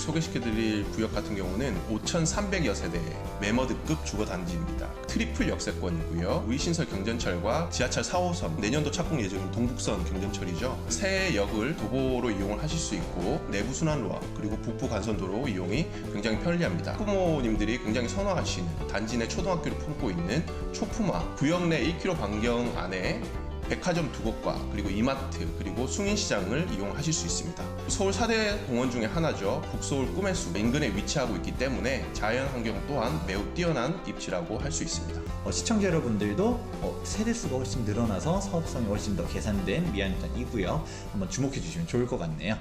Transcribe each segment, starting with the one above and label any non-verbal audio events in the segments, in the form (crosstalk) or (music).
소개시켜드릴 구역 같은 경우는 5,300여 세대 매머드급 주거단지입니다. 트리플 역세권이고요. 우이신설 경전철과 지하철 4호선, 내년도 착공 예정인 동북선 경전철이죠. 새 역을 도보로 이용을 하실 수 있고 내부 순환로와 그리고 북부 간선도로 이용이 굉장히 편리합니다. 부모님들이 굉장히 선호하시는 단지 내 초등학교를 품고 있는 초품화 구역 내 1km 반경 안에 백화점 두 곳과 그리고 이마트 그리고 숭인시장을 이용하실 수 있습니다. 서울 4대 공원 중에 하나죠. 북서울 꿈의 숲 인근에 위치하고 있기 때문에 자연 환경 또한 매우 뛰어난 입지라고 할 수 있습니다. 어, 시청자 여러분들도 어, 세대수가 훨씬 늘어나서 사업성이 훨씬 더 개선된 2구역 한번 주목해 주시면 좋을 것 같네요.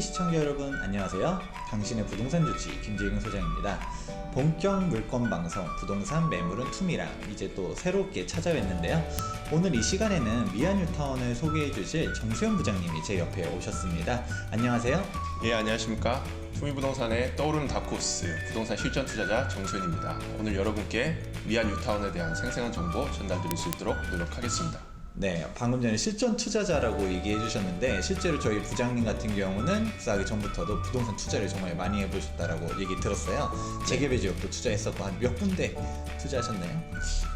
시청자 여러분 안녕하세요. 당신의 부동산 주치 김재경 소장입니다. 본격 물건 방송 부동산 매물은 투미랑 이제 또 새롭게 찾아왔는데요. 오늘 이 시간에는 미아뉴타운을 소개해 주실 정수현 부장님이 제 옆에 오셨습니다. 안녕하세요. 예 안녕하십니까 투미부동산의 떠오르는 다코스 부동산 실전 투자자 정수현입니다. 오늘 여러분께 미안 뉴타운에 대한 생생한 정보 전달드릴 수 있도록 노력하겠습니다. 네, 방금 전에 실전 투자자라고 얘기해 주셨는데 실제로 저희 부장님 같은 경우는 입사하기 전부터도 부동산 투자를 정말 많이 해보셨다라고 얘기 들었어요. 재개발 지역도 투자했었고 한 몇 군데 투자하셨나요?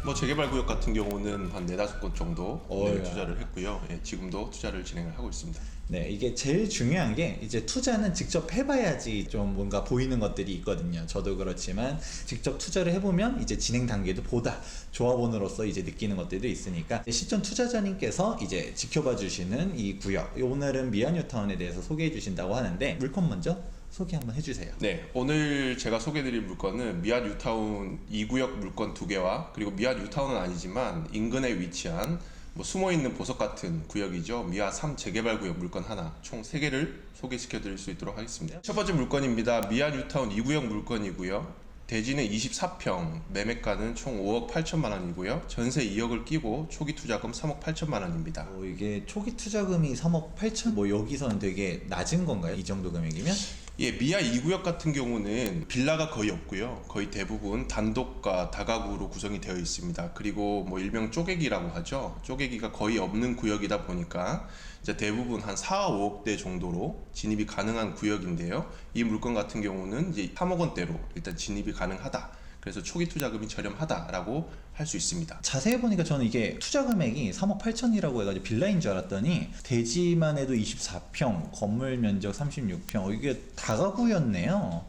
뭐 재개발 구역 같은 경우는 한 네다섯 곳 정도 네, 어이야. 투자를 했고요. 예, 지금도 투자를 진행을 하고 있습니다. 네, 이게 제일 중요한 게 이제 투자는 직접 해봐야지 좀 뭔가 보이는 것들이 있거든요. 저도 그렇지만 직접 투자를 해보면 이제 진행 단계도 보다 조합원으로서 이제 느끼는 것들도 있으니까 시전 투자자님께서 이제 지켜봐 주시는 이 구역, 오늘은 미아뉴타운에 대해서 소개해 주신다고 하는데 물건 먼저 소개 한번 해주세요. 네, 오늘 제가 소개드릴 물건은 미아 뉴타운 2구역 물건 두 개와 그리고 미아 뉴타운은 아니지만 인근에 위치한 뭐 숨어 있는 보석 같은 구역이죠. 미아 3 재개발 구역 물건 하나 총 3개를 소개시켜 드릴 수 있도록 하겠습니다. 첫 번째 물건입니다. 미아 뉴타운 2구역 물건이고요. 대지는 24평, 매매가는 총 5억 8천만 원이고요. 전세 2억을 끼고 초기 투자금 3억 8천만 원입니다. 어, 이게 초기 투자금이 3억 8천? 뭐 여기서는 되게 낮은 건가요? 이 정도 금액이면? 예, 미아 2구역 같은 경우는 빌라가 거의 없고요. 거의 대부분 단독과 다가구로 구성이 되어 있습니다. 그리고 뭐 일명 쪼개기라고 하죠. 쪼개기가 거의 없는 구역이다 보니까 이제 대부분 한 4, 5억대 정도로 진입이 가능한 구역인데요. 이 물건 같은 경우는 이제 3억 원대로 일단 진입이 가능하다. 그래서 초기 투자금이 저렴하다라고 할 수 있습니다. 자세히 보니까 저는 이게 투자 금액이 3억 8천이라고 해가지고 빌라인 줄 알았더니 대지만 해도 24평, 건물 면적 36평, 어, 이게 다가구였네요.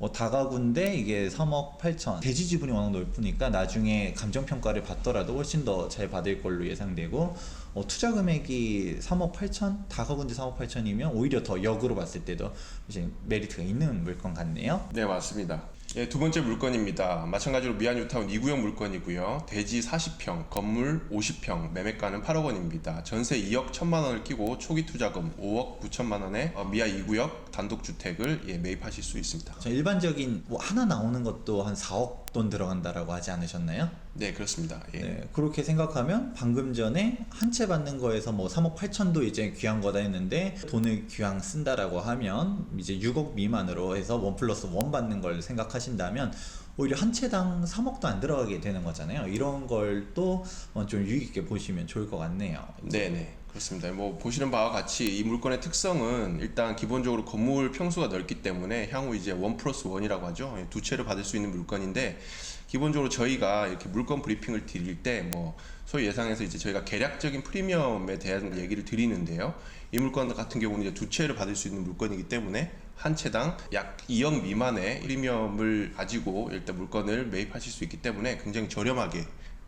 뭐 다가구인데 이게 3억 8천. 대지 지분이 워낙 넓으니까 나중에 감정 평가를 받더라도 훨씬 더 잘 받을 걸로 예상되고 어, 투자 금액이 3억 8천, 다가구인데 3억 8천이면 오히려 더 역으로 봤을 때도 이제 메리트가 있는 물건 같네요. 네, 맞습니다. 예, 두 번째 물건입니다. 마찬가지로 미아 뉴타운 2구역 물건이고요. 대지 40평, 건물 50평, 매매가는 8억 원입니다. 전세 2억 1천만 원을 끼고 초기 투자금 5억 9천만 원에 어, 미아 2구역 단독 주택을 예, 매입하실 수 있습니다. 저 일반적인 뭐 하나 나오는 것도 한 4억 돈 들어간다라고 하지 않으셨나요? 네, 그렇습니다. 예. 네, 그렇게 생각하면 방금 전에 한 채 받는 거에서 뭐 3억 8천도 이제 귀한 거다 했는데 돈을 귀양 쓴다라고 하면 이제 6억 미만으로 해서 원 플러스 원 받는 걸 생각하신다면 오히려 한 채당 3억도 안 들어가게 되는 거잖아요. 이런 걸 또 좀 유익 있게 보시면 좋을 것 같네요. 네네 그렇습니다. 뭐 보시는 바와 같이 이 물건의 특성은 일단 기본적으로 건물 평수가 넓기 때문에 향후 이제 원 플러스 원이라고 하죠. 예, 두 채를 받을 수 있는 물건인데 기본적으로 저희가 이렇게 물건 브리핑을 드릴 때 뭐 소위 예상해서 이제 저희가 계략적인 프리미엄에 대한 얘기를 드리는데요. 이 물건 같은 경우는 이제 두 채를 받을 수 있는 물건이기 때문에 한 채당 약 2억 미만의 프리미엄을 가지고 일단 물건을 매입하실 수 있기 때문에 굉장히 저렴하게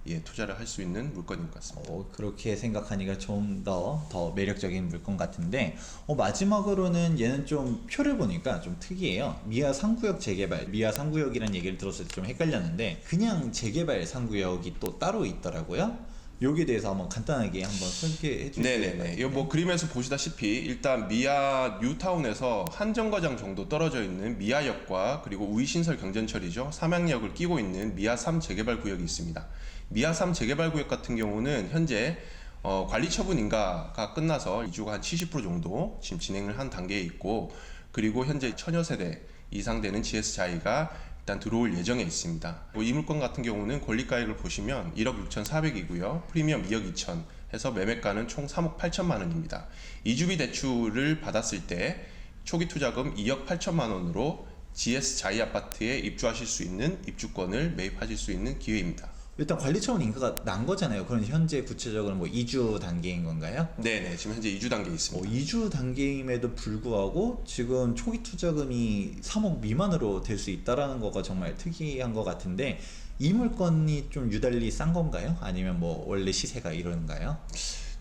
예, 투자를 할 수 있는 물건인 것 같습니다. 어, 그렇게 생각하니까 좀 더 더 매력적인 물건 같은데 어, 마지막으로는 얘는 좀 표를 보니까 좀 특이해요. 미아 상구역 재개발, 미아 상구역이라는 얘기를 들었을 때 좀 헷갈렸는데 그냥 재개발 상구역이 또 따로 있더라고요. 여기에 대해서 한번 간단하게 한번 설계해 주세요. 네네네. 이거 뭐 그림에서 보시다시피 일단 미아 뉴타운에서 한 정거장 정도 떨어져 있는 미아역과 그리고 우이신설 경전철이죠. 삼양역을 끼고 있는 미아 3 재개발 구역이 있습니다. 미아 3 재개발 구역 같은 경우는 현재 어, 관리 처분 인가가 끝나서 이주가 한 70% 정도 지금 진행을 한 단계에 있고 그리고 현재 천여 세대 이상 되는 GS 자이가 일단 들어올 예정에 있습니다. 뭐 이 물건 같은 경우는 권리가액을 보시면 1억 6,400이고요. 프리미엄 2억 2천 해서 매매가는 총 3억 8천만 원입니다. 이주비 대출을 받았을 때 초기 투자금 2억 8천만 원으로 GS 자이 아파트에 입주하실 수 있는 입주권을 매입하실 수 있는 기회입니다. 일단 관리 차원 인가가 난 거잖아요. 그럼 현재 구체적으로 뭐 2주 단계인 건가요? 네네 지금 현재 이주 단계에 뭐 있습니다. 2주 단계임에도 불구하고 지금 초기 투자금이 3억 미만으로 될 수 있다라는 거가 정말 특이한 것 같은데 이 물건이 좀 유달리 싼 건가요? 아니면 뭐 원래 시세가 이런가요?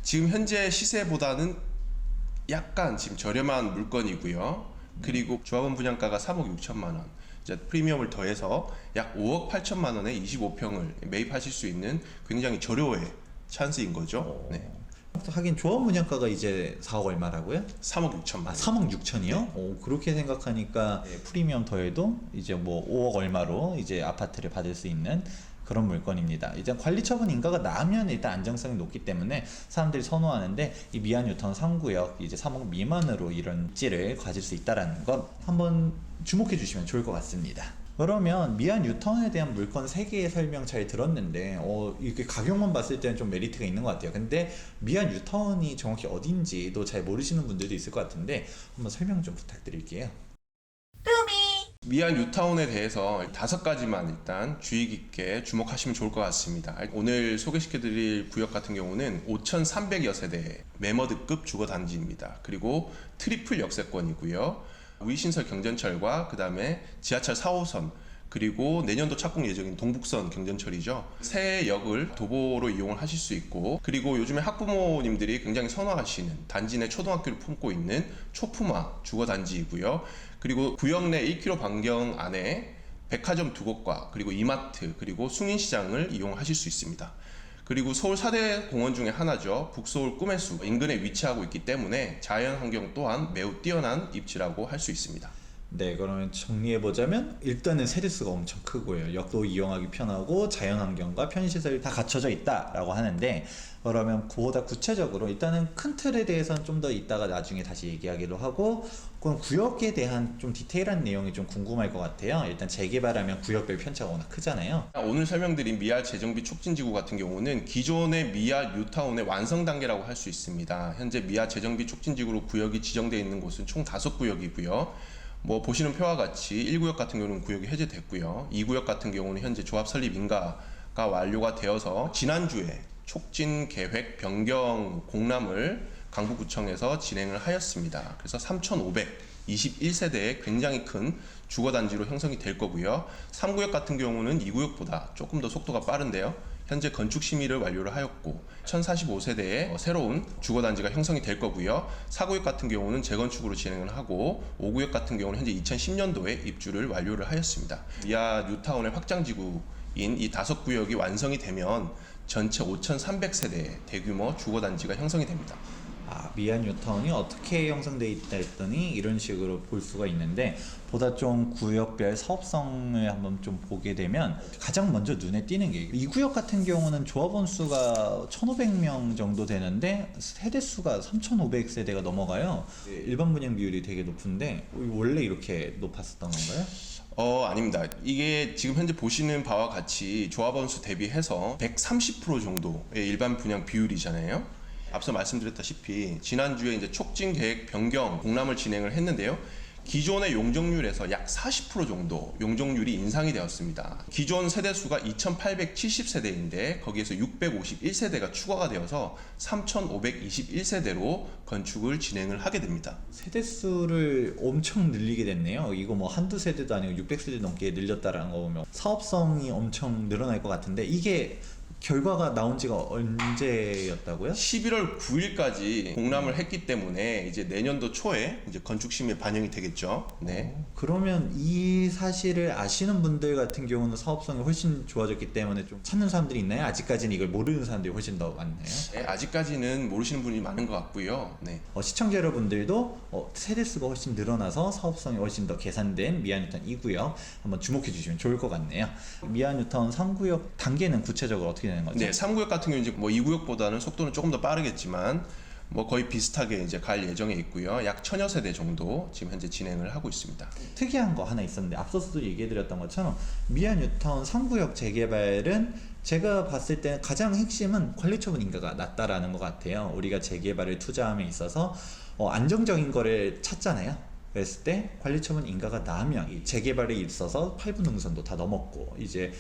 지금 현재 시세보다는 약간 지금 저렴한 물건이고요. 그리고 조합원 분양가가 3억 6천만 원. 프리미엄을 더해서 약 5억 8천만 원에 25평을 매입하실 수 있는 굉장히 저렴의 찬스인 거죠. 네. 하긴 조합 분양가가 이제 4억 얼마라고요? 3억 6천만 아 원. 3억 6천이요? 오, 그렇게 생각하니까 예, 프리미엄 더해도 이제 뭐 5억 얼마로 이제 아파트를 받을 수 있는 그런 물건입니다. 이제 관리 처분 인가가 나면 일단 안정성이 높기 때문에 사람들이 선호하는데 이 미안 유턴 3구역 이제 3억 미만으로 이런 입지를 가질 수 있다라는 것 한번 주목해 주시면 좋을 것 같습니다. 그러면 미안 유턴에 대한 물건 3개의 설명 잘 들었는데 어, 이렇게 가격만 봤을 때는 좀 메리트가 있는 것 같아요. 근데 미안 유턴이 정확히 어딘지도 잘 모르시는 분들도 있을 것 같은데 한번 설명 좀 부탁드릴게요. 미안 뉴타운에 대해서 다섯 가지만 일단 주의 깊게 주목하시면 좋을 것 같습니다. 오늘 소개시켜드릴 구역 같은 경우는 5,300여 세대 매머드급 주거 단지입니다. 그리고 트리플 역세권이고요. 위신설 경전철과 그 다음에 지하철 4호선 그리고 내년도 착공 예정인 동북선 경전철이죠. 새 역을 도보로 이용을 하실 수 있고 그리고 요즘에 학부모님들이 굉장히 선호하시는 단지 내 초등학교를 품고 있는 초품화 주거 단지이고요. 그리고 구역 내 1km 반경 안에 백화점 두 곳과 그리고 이마트 그리고 숭인시장을 이용하실 수 있습니다. 그리고 서울 4대 공원 중에 하나죠. 북서울 꿈의 숲 인근에 위치하고 있기 때문에 자연 환경 또한 매우 뛰어난 입지라고 할 수 있습니다. 네, 그러면 정리해 보자면 일단은 세대수가 엄청 크고요. 역도 이용하기 편하고 자연환경과 편의시설이 다 갖춰져 있다라고 하는데 그러면 그보다 구체적으로 일단은 큰 틀에 대해서는 좀 더 이따가 나중에 다시 얘기하기로 하고 그럼 구역에 대한 좀 디테일한 내용이 좀 궁금할 것 같아요. 일단 재개발하면 구역별 편차가 워낙 크잖아요. 오늘 설명드린 미알 재정비 촉진지구 같은 경우는 기존의 미알 뉴타운의 완성 단계라고 할 수 있습니다. 현재 미알 재정비 촉진지구로 구역이 지정되어 있는 곳은 총 다섯 구역이고요. 뭐 보시는 표와 같이 1구역 같은 경우는 구역이 해제됐고요. 2구역 같은 경우는 현재 조합 설립 인가가 완료가 되어서 지난주에 촉진 계획 변경 공람을 강북구청에서 진행을 하였습니다. 그래서 3,521세대의 굉장히 큰 주거단지로 형성이 될 거고요. 3구역 같은 경우는 2구역보다 조금 더 속도가 빠른데요. 현재 건축 심의를 완료를 하였고 1045세대의 새로운 주거단지가 형성이 될 거고요. 4구역 같은 경우는 재건축으로 진행을 하고 5구역 같은 경우는 현재 2010년도에 입주를 완료를 하였습니다. 미아 뉴타운의 확장지구 인 이 다섯 구역이 완성이 되면 전체 5,300세대의 대규모 주거단지가 형성이 됩니다. 아, 미안 뉴턴이 어떻게 형성돼 있다 했더니 이런 식으로 볼 수가 있는데 보다 좀 구역별 사업성을 한번 좀 보게 되면 가장 먼저 눈에 띄는 게 이 구역 같은 경우는 조합원 수가 1,500명 정도 되는데 세대 수가 3,500세대가 넘어가요. 일반 분양 비율이 되게 높은데 원래 이렇게 높았었던 건가요? 어 아닙니다. 이게 지금 현재 보시는 바와 같이 조합원 수 대비해서 130% 정도의 일반 분양 비율이잖아요. 앞서 말씀드렸다시피 지난주에 이제 촉진 계획 변경 공람을 진행을 했는데요. 기존의 용적률에서 약 40% 정도 용적률이 인상이 되었습니다. 기존 세대 수가 2,870세대인데 거기에서 651세대가 추가가 되어서 3,521세대로 건축을 진행을 하게 됩니다. 세대 수를 엄청 늘리게 됐네요. 이거 뭐 한두 세대도 아니고 600세대 넘게 늘렸다라는 거 보면 사업성이 엄청 늘어날 것 같은데 이게 결과가 나온 지가 언제였다고요? 11월 9일까지 공람을 했기 때문에 이제 내년도 초에 이제 건축 심의에 반영이 되겠죠. 네. 어, 그러면 이 사실을 아시는 분들 같은 경우는 사업성이 훨씬 좋아졌기 때문에 좀 찾는 사람들이 있나요? 아직까지는 이걸 모르는 사람들이 훨씬 더 많나요? 네, 아직까지는 모르시는 분이 많은 것 같고요. 네. 어, 시청자 여러분들도 어, 세대 수가 훨씬 늘어나서 사업성이 훨씬 더 개선된 미아뉴턴 2구역 한번 주목해 주시면 좋을 것 같네요. 미아뉴턴 3구역 단계는 구체적으로 어떻게 되는 거죠? 네, 3구역 같은 경우 이제 뭐 2구역보다는 속도는 조금 더 빠르겠지만 뭐 거의 비슷하게 이제 갈 예정에 있고요. 약 천여 세대 정도 지금 현재 진행을 하고 있습니다. 특이한 거 하나 있었는데 앞서서도 얘기해드렸던 것처럼 미아 뉴타운 3구역 재개발은 제가 봤을 때 가장 핵심은 관리처분 인가가 낮다라는 것 같아요. 우리가 재개발을 투자함에 있어서 어, 안정적인 거를 찾잖아요. 그랬을 때 관리처분 인가가 나면 이 재개발에 있어서 8분 능선도 다 넘었고 이제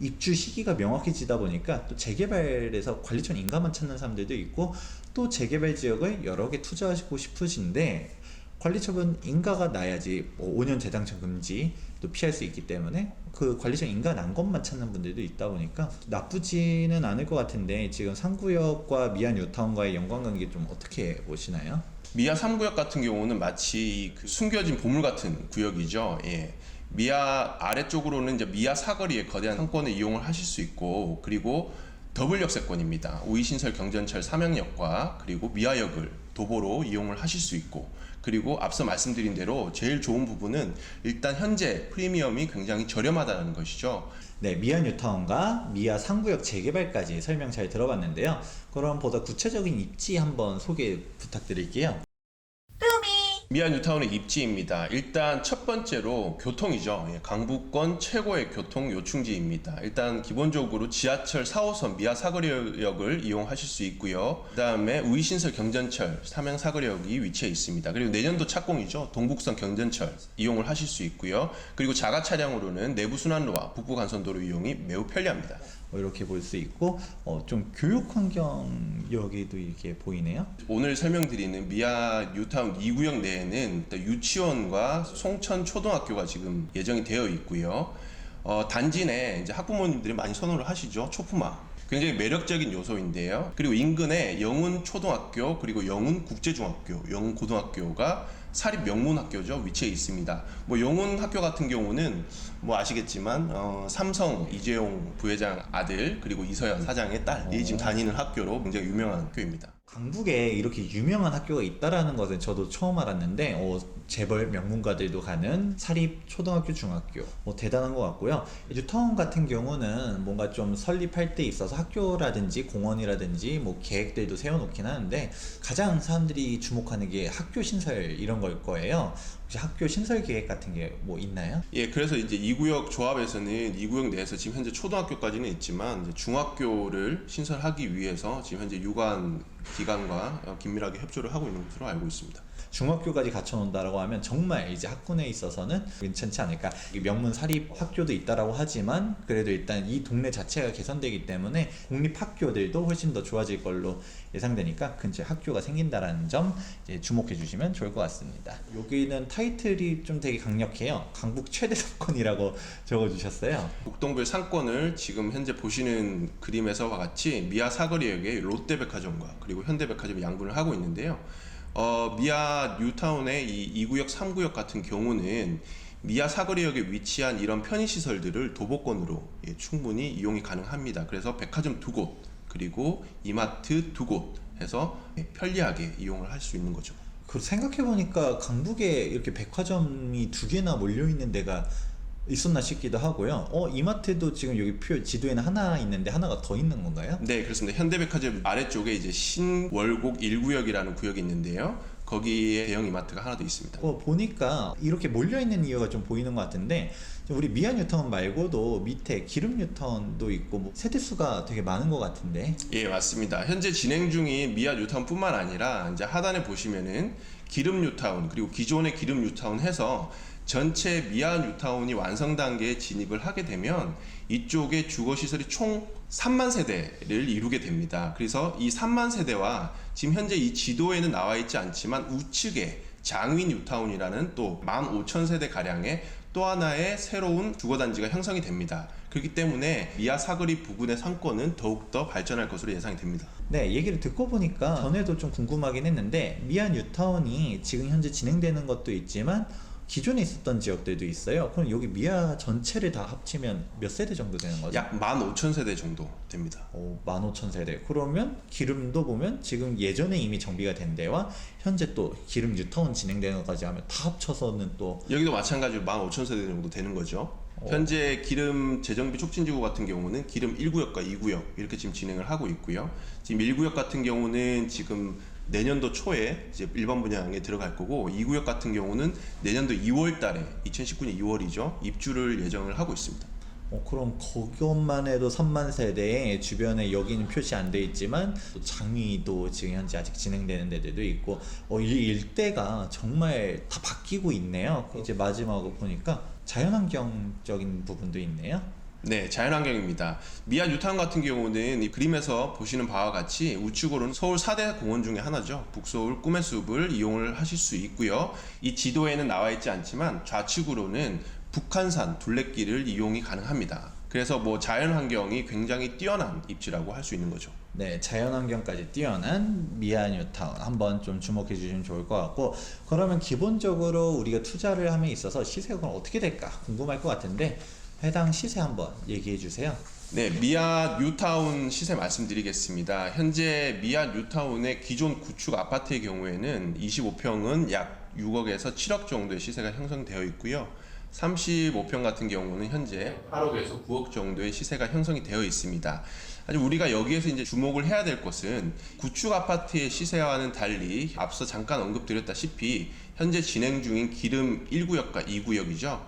입주 시기가 명확해지다 보니까 또 재개발에서 관리처분 인가만 찾는 사람들도 있고 또 재개발 지역을 여러 개 투자하시고 싶으신데 관리처분 인가가 나야지 뭐 5년 재당첨 금지 또 피할 수 있기 때문에 그 관리처분 인가 난 것만 찾는 분들도 있다 보니까 나쁘지는 않을 것 같은데 지금 상구역과 미안 뉴타운과의 연관관계 좀 어떻게 보시나요? 미아 3구역 같은 경우는 마치 그 숨겨진 보물 같은 구역이죠. 예. 미아 아래쪽으로는 이제 미아 사거리의 거대한 상권을 이용을 하실 수 있고 그리고 더블 역세권입니다. 우이신설 경전철 삼양역과 그리고 미아역을 도보로 이용을 하실 수 있고 그리고 앞서 말씀드린 대로 제일 좋은 부분은 일단 현재 프리미엄이 굉장히 저렴하다는 것이죠. 네, 미아 뉴타운과 미아 상구역 재개발까지 설명 잘 들어봤는데요. 그럼 보다 구체적인 입지 한번 소개 부탁드릴게요. 미아 뉴타운의 입지입니다. 일단 첫 번째로 교통이죠. 예, 강북권 최고의 교통 요충지입니다. 일단 기본적으로 지하철 4호선 미아 사거리역을 이용하실 수 있고요. 그다음에 우이신설 경전철 삼양 사거리역이 위치해 있습니다. 그리고 내년도 착공이죠. 동북선 경전철 이용을 하실 수 있고요. 그리고 자가 차량으로는 내부 순환로와 북부 간선도로 이용이 매우 편리합니다. 뭐 이렇게 볼 수 있고 어, 좀 교육 환경 여기도 이렇게 보이네요. 오늘 설명드리는 미아 뉴타운 2구역 내에는 유치원과 송천 초등학교가 지금 예정이 되어 있고요. 어, 단지 내 이제 학부모님들이 많이 선호를 하시죠. 초품화. 굉장히 매력적인 요소인데요. 그리고 인근에 영훈 초등학교 그리고 영훈 국제중학교, 영훈 고등학교가 사립 명문 학교죠 위치해 있습니다. 뭐 영훈 학교 같은 경우는 뭐 아시겠지만 어, 삼성 이재용 부회장 아들 그리고 이서연 사장의 딸이 지금 다니는 학교로 굉장히 유명한 학교입니다. 강북에 이렇게 유명한 학교가 있다라는 것은 저도 처음 알았는데 어, 재벌 명문가들도 가는 사립 초등학교 중학교. 뭐 대단한 것 같고요. 뉴타운 같은 경우는 뭔가 좀 설립할 때 있어서 학교라든지 공원이라든지 뭐 계획들도 세워놓긴 하는데 가장 사람들이 주목하는 게 학교 신설 이런 걸 거예요 혹시 학교 신설 계획 같은 게 뭐 있나요? 예, 그래서 이제 이 구역 조합에서는 이 구역 내에서 지금 현재 초등학교까지는 있지만 이제 중학교를 신설하기 위해서 지금 현재 유관 기관과 어, 긴밀하게 협조를 하고 있는 것으로 알고 있습니다. 중학교까지 갖춰놓는다라고 하면 정말 이제 학군에 있어서는 괜찮지 않을까. 명문 사립 학교도 있다라고 하지만 그래도 일단 이 동네 자체가 개선되기 때문에 공립 학교들도 훨씬 더 좋아질 걸로 예상되니까 근처에 학교가 생긴다라는 점 주목해 주시면 좋을 것 같습니다. 여기는 타이틀이 좀 되게 강력해요. 강북 최대 사건이라고 (laughs) 적어주셨어요. 북동부의 상권을 지금 현재 보시는 그림에서와 같이 미아 사거리역의 롯데백화점과 그리고 현대백화점이 양분을 하고 있는데요. 어, 미아 뉴타운의 이 2구역, 3구역 같은 경우는 미아 사거리역에 위치한 이런 편의시설들을 도보권으로 예, 충분히 이용이 가능합니다. 그래서 백화점 두 곳, 그리고 이마트 두 곳 해서 예, 편리하게 이용을 할 수 있는 거죠. 그 생각해 보니까 강북에 이렇게 백화점이 두 개나 몰려 있는 데가 있었나 싶기도 하고요. 어 이마트도 지금 여기 표 지도에는 하나 있는데 하나가 더 있는 건가요? 네, 그렇습니다. 현대백화점 아래쪽에 이제 신월곡 1구역이라는 구역이 있는데요. 거기에 대형 이마트가 하나 더 있습니다. 어, 보니까 이렇게 몰려 있는 이유가 좀 보이는 것 같은데 우리 미아 뉴타운 말고도 밑에 기름 뉴타운도 있고 뭐 세대수가 되게 많은 것 같은데 예, 맞습니다. 현재 진행 중인 미아 뉴타운뿐만 아니라 이제 하단에 보시면은 기름 뉴타운 그리고 기존의 기름 뉴타운 해서 전체 미아 뉴타운이 완성 단계에 진입을 하게 되면 이쪽에 주거 시설이 총 3만 세대를 이루게 됩니다. 그래서 이 3만 세대와 지금 현재 이 지도에는 나와 있지 않지만 우측에 장위 뉴타운이라는 또 15,000세대 가량의 또 하나의 새로운 주거 단지가 형성이 됩니다. 그렇기 때문에 미아 사거리 부근의 상권은 더욱더 발전할 것으로 예상이 됩니다. 네 얘기를 듣고 보니까 전에도 좀 궁금하긴 했는데 미아 뉴타운이 지금 현재 진행되는 것도 있지만 기존에 있었던 지역들도 있어요. 그럼 여기 미아 전체를 다 합치면 몇 세대 정도 되는 거죠? 약 15,000세대 정도 됩니다. 오, 15,000세대. 그러면 기름도 보면 지금 예전에 이미 정비가 된 데와 현재 또 기름 뉴타운 진행되는 것까지 하면 다 합쳐서는 또 여기도 마찬가지로 15,000세대 정도 되는 거죠. 어. 현재 기름 재정비 촉진지구 같은 경우는 기름 1구역과 2구역 이렇게 지금 진행을 하고 있고요. 지금 1구역 같은 경우는 지금 내년도 초에 이제 일반 분양에 들어갈 거고 이 구역 같은 경우는 내년도 2월 달에 2019년 2월이죠. 입주를 예정을 하고 있습니다. 어, 그럼 그것만 해도 3만 세대에 주변에 여기는 표시 안 돼 있지만 또 장위도 지금 현재 아직 진행되는 데들도 있고 어, 이 일대가 정말 다 바뀌고 있네요. 이제 마지막으로 보니까 자연환경적인 부분도 있네요. 네, 자연환경입니다. 미안 유타운 같은 경우는 이 그림에서 보시는 바와 같이 우측으로는 서울 4대 공원 중에 하나죠. 북서울 꿈의 숲을 이용을 하실 수 있고요. 이 지도에는 나와 있지 않지만 좌측으로는 북한산 둘레길을 이용이 가능합니다. 그래서 뭐 자연환경이 굉장히 뛰어난 입지라고 할 수 있는 거죠. 네, 자연환경까지 뛰어난 미아뉴타운 한번 좀 주목해 주시면 좋을 것 같고 그러면 기본적으로 우리가 투자를 함에 있어서 시세가 어떻게 될까 궁금할 것 같은데 해당 시세 한번 얘기해 주세요. 네, 미아 뉴타운 시세 말씀드리겠습니다. 현재 미아 뉴타운의 기존 구축 아파트의 경우에는 25평은 약 6억에서 7억 정도의 시세가 형성되어 있고요. 35평 같은 경우는 현재 8억에서 9억 정도의 시세가 형성이 되어 있습니다. 아직 우리가 여기에서 이제 주목을 해야 될 것은 구축 아파트의 시세와는 달리 앞서 잠깐 언급드렸다시피 현재 진행 중인 기름 1구역과 2구역이죠.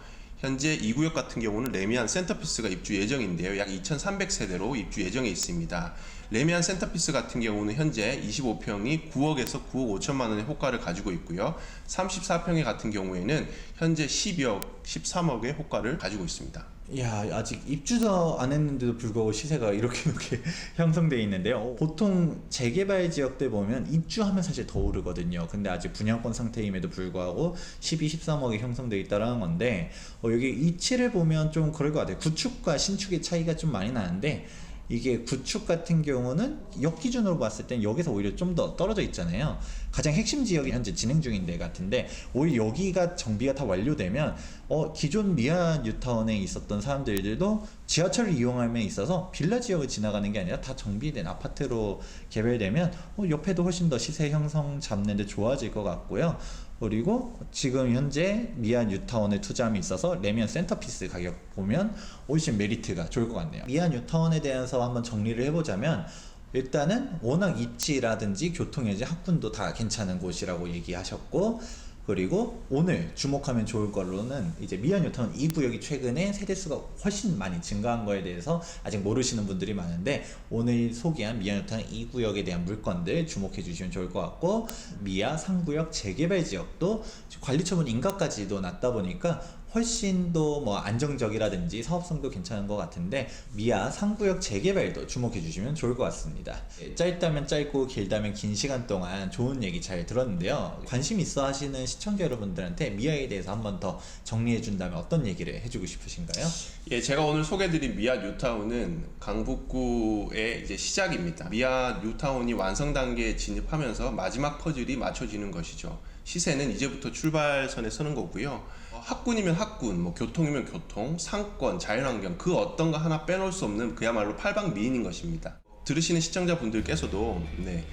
현재 2구역 같은 경우는 레미안 센터피스가 입주 예정인데요. 약 2,300세대로 입주 예정에 있습니다. 레미안 센터피스 같은 경우는 현재 25평이 9억에서 9억 5천만 원의 호가를 가지고 있고요. 34평의 같은 경우에는 현재 12억, 13억의 호가를 가지고 있습니다. 야 아직 입주도 안 했는데도 불구하고 시세가 이렇게 이렇게 (laughs) 형성돼 있는데요. 보통 재개발 지역들 보면 입주하면 사실 더 오르거든요. 근데 아직 분양권 상태임에도 불구하고 12, 13억이 형성돼 있다라는 건데 어, 여기 위치를 보면 좀 그럴 것 같아요. 구축과 신축의 차이가 좀 많이 나는데 이게 구축 같은 경우는 역 기준으로 봤을 땐 여기서 오히려 좀 더 떨어져 있잖아요. 가장 핵심 지역이 현재 진행 중인 데 같은데 오히려 여기가 정비가 다 완료되면 어, 기존 미아 뉴타운에 있었던 사람들도 지하철을 이용함에 있어서 빌라 지역을 지나가는 게 아니라 다 정비된 아파트로 개별되면 어, 옆에도 훨씬 더 시세 형성 잡는 데 좋아질 것 같고요. 그리고 지금 현재 미안 뉴타운에 투자함에 있어서 레미안 센터피스 가격 보면 훨씬 메리트가 좋을 것 같네요. 미안 뉴타운에 대해서 한번 정리를 해보자면 일단은 워낙 입지라든지 교통여지 학군도 다 괜찮은 곳이라고 얘기하셨고 그리고 오늘 주목하면 좋을 걸로는 이제 미안 뉴타운 2구역이 최근에 세대수가 훨씬 많이 증가한 거에 대해서 아직 모르시는 분들이 많은데 오늘 소개한 미아 뉴타운 2구역에 대한 물건들 주목해 주시면 좋을 것 같고 미아 3구역 재개발 지역도 관리처분 인가까지도 낮다 보니까 훨씬 더 뭐 안정적이라든지 사업성도 괜찮은 것 같은데 미아 3구역 재개발도 주목해 주시면 좋을 것 같습니다. 예, 짧다면 짧고 길다면 긴 시간 동안 좋은 얘기 잘 들었는데요. 관심 있어 하시는 시청자 여러분들한테 미아에 대해서 한 번 더 정리해 준다면 어떤 얘기를 해주고 싶으신가요? 예, 제가 오늘 소개드린 미아 뉴타운은 강북구의 이제 시작입니다. 미아 뉴타운이 완성 단계에 진입하면서 마지막 퍼즐이 맞춰지는 것이죠. 시세는 이제부터 출발선에 서는 거고요. 어, 학군이면 학군, 뭐 교통이면 교통, 상권, 자연환경 그 어떤 거 하나 빼놓을 수 없는 그야말로 팔방미인인 것입니다. 들으시는 시청자분들께서도 네,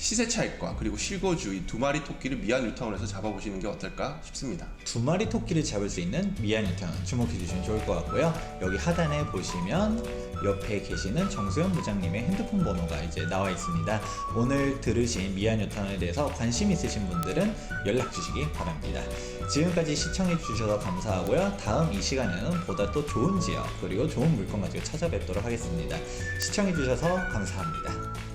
시세 차익과 그리고 실거주 이 두 마리 토끼를 미아 뉴타운에서 잡아보시는 게 어떨까 싶습니다. 두 마리 토끼를 잡을 수 있는 미아 뉴타운 주목해 주시면 좋을 것 같고요. 여기 하단에 보시면 옆에 계시는 정수현 부장님의 핸드폰 번호가 이제 나와 있습니다. 오늘 들으신 미아 뉴타운에 대해서 관심 있으신 분들은 연락 주시기 바랍니다. 지금까지 시청해 주셔서 감사하고요. 다음 이 시간에는 보다 또 좋은 지역 그리고 좋은 물건 가지고 찾아뵙도록 하겠습니다. 시청해 주셔서 감사합니다.